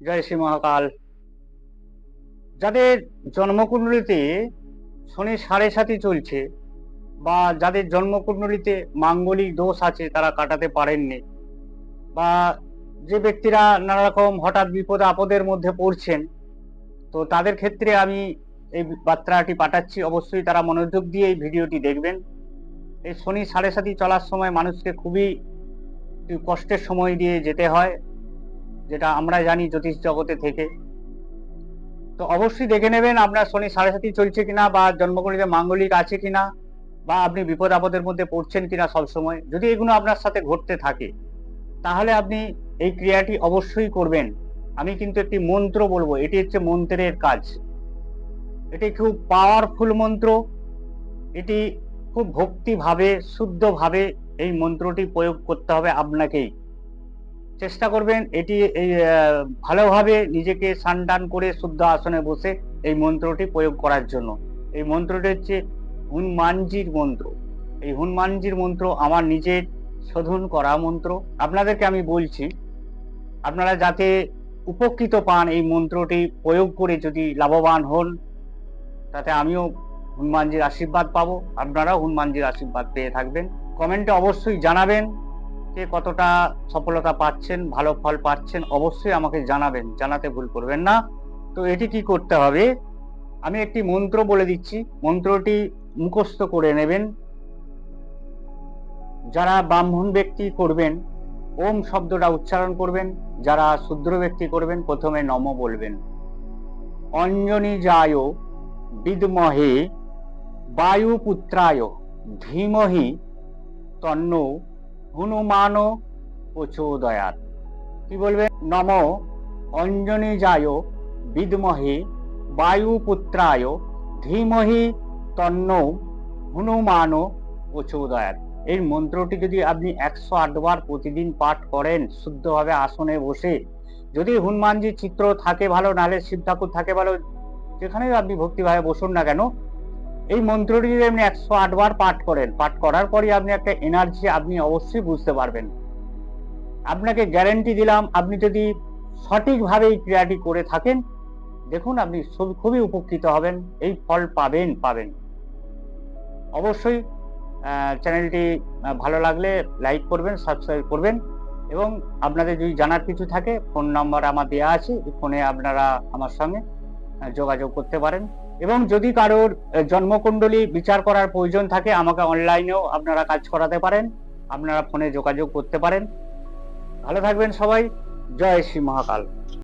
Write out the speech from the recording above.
জয় শ্রী মহাকাল। যাদের জন্মকুণ্ডলিতে শনি সাড়ে সাথে চলছে বা যাদের জন্মকুণ্ডলিতে মাঙ্গলিক দোষ আছে, তারা কাটাতে পারেননি বা যে ব্যক্তিরা নানা রকম হঠাৎ বিপদ, আপদের মধ্যে পড়ছেন, তো তাদের ক্ষেত্রে আমি এই বার্তাটি পাঠাচ্ছি। অবশ্যই তারা মনোযোগ দিয়ে এই ভিডিওটি দেখবেন। এই শনি সাড়ে সাথে চলার সময় মানুষকে খুবই কষ্টের সময় দিয়ে যেতে হয়। যেটা আমরা জানি জ্যোতিষ জগতে থেকে। তো অবশ্যই দেখে নেবেন আপনার শনি সাড়ে সাথে চলছে কিনা বা জন্মকুণ্ডলিতে মাঙ্গলিক আছে কিনা বা আপনি বিপদ আপদের মধ্যে পড়ছেন কিনা সবসময়। যদি এগুলো আপনার সাথে ঘটতে থাকে, তাহলে আপনি এই ক্রিয়াটি অবশ্যই করবেন। আমি কিন্তু একটি মন্ত্র বলব, এটি হচ্ছে মন্ত্রের কাজ। এটি খুব পাওয়ারফুল মন্ত্র। এটি খুব ভক্তিভাবে, শুদ্ধভাবে এই মন্ত্রটি প্রয়োগ করতে হবে আপনাকেই। চেষ্টা করবেন এটি, এই ভালোভাবে নিজেকে সানটান করে শুদ্ধ আসনে বসে এই মন্ত্রটি প্রয়োগ করার জন্য। এই মন্ত্রটি হচ্ছে হনুমানজির মন্ত্র। এই হনুমানজির মন্ত্র আমার নিজের শোধন করা মন্ত্র। আপনাদেরকে আমি বলছি, আপনারা যাতে উপকৃত পান এই মন্ত্রটি প্রয়োগ করে যদি লাভবান হন, তাতে আমিও হনুমানজির আশীর্বাদ পাবো। আপনারাও হনুমানজির আশীর্বাদ পেয়ে থাকবেন। কমেন্টে অবশ্যই জানাবেন। কে কতটা সফলতা পাচ্ছেন, ভালো ফল পাচ্ছেন, অবশ্যই আমাকে জানাবেন, জানাতে ভুল করবেন না। তো এটি কি করতে হবে? আমি একটি মন্ত্র বলে দিচ্ছি, মন্ত্রটি মুখস্থ করে নেবেন। যারা ব্রাহ্মণ ব্যক্তি করবেন, ওম শব্দটা উচ্চারণ করবেন, যারা শূদ্র ব্যক্তি করবেন, প্রথমে নম বলবেন। অঞ্জনী যায়, বিদমহে বায়ুপুত্রায়, ধীমহি তন্ন হনুমান প্রচোদয়াত। কি বলবেন নম অঞ্জনী যায় বিদমহে বায়ুপুত্রায় ধীমহি তন্ন হনুমান প্রচোদয়াত। এই মন্ত্রটি যদি আপনি একশো আটবার প্রতিদিন পাঠ করেন, শুদ্ধভাবে আসনে বসে, যদি হনুমানজির চিত্র থাকে ভালো, নাহলে শিব ঠাকুর থাকে ভালো যেখানে আপনি ভক্তিভাবে বসুন না কেন এই মন্ত্রটি যদি আপনি একশো আটবার পাঠ করেন, পাঠ করার পরই আপনি একটা এনার্জি আপনি অবশ্যই বুঝতে পারবেন। আপনাকে গ্যারেন্টি দিলাম, আপনি যদি সঠিকভাবে এই ক্রিয়াটি করে থাকেন, দেখুন আপনি খুবই উপকৃত হবেন, এই ফল পাবেন পাবেন। অবশ্যই চ্যানেলটি ভালো লাগলে লাইক করবেন সাবস্ক্রাইব করবেন এবং আপনাদের যদি জানার কিছু থাকে ফোন নাম্বার আমার দেওয়া আছে ফোনে আপনারা আমার সঙ্গে যোগাযোগ করতে পারেন। এবং যদি কারোর জন্মকুণ্ডলী বিচার করার প্রয়োজন থাকে, আমাকে অনলাইনেও আপনারা কাজ করাতে পারেন, আপনারা ফোনে যোগাযোগ করতে পারেন। ভালো থাকবেন সবাই, জয় শ্রী মহাকাল।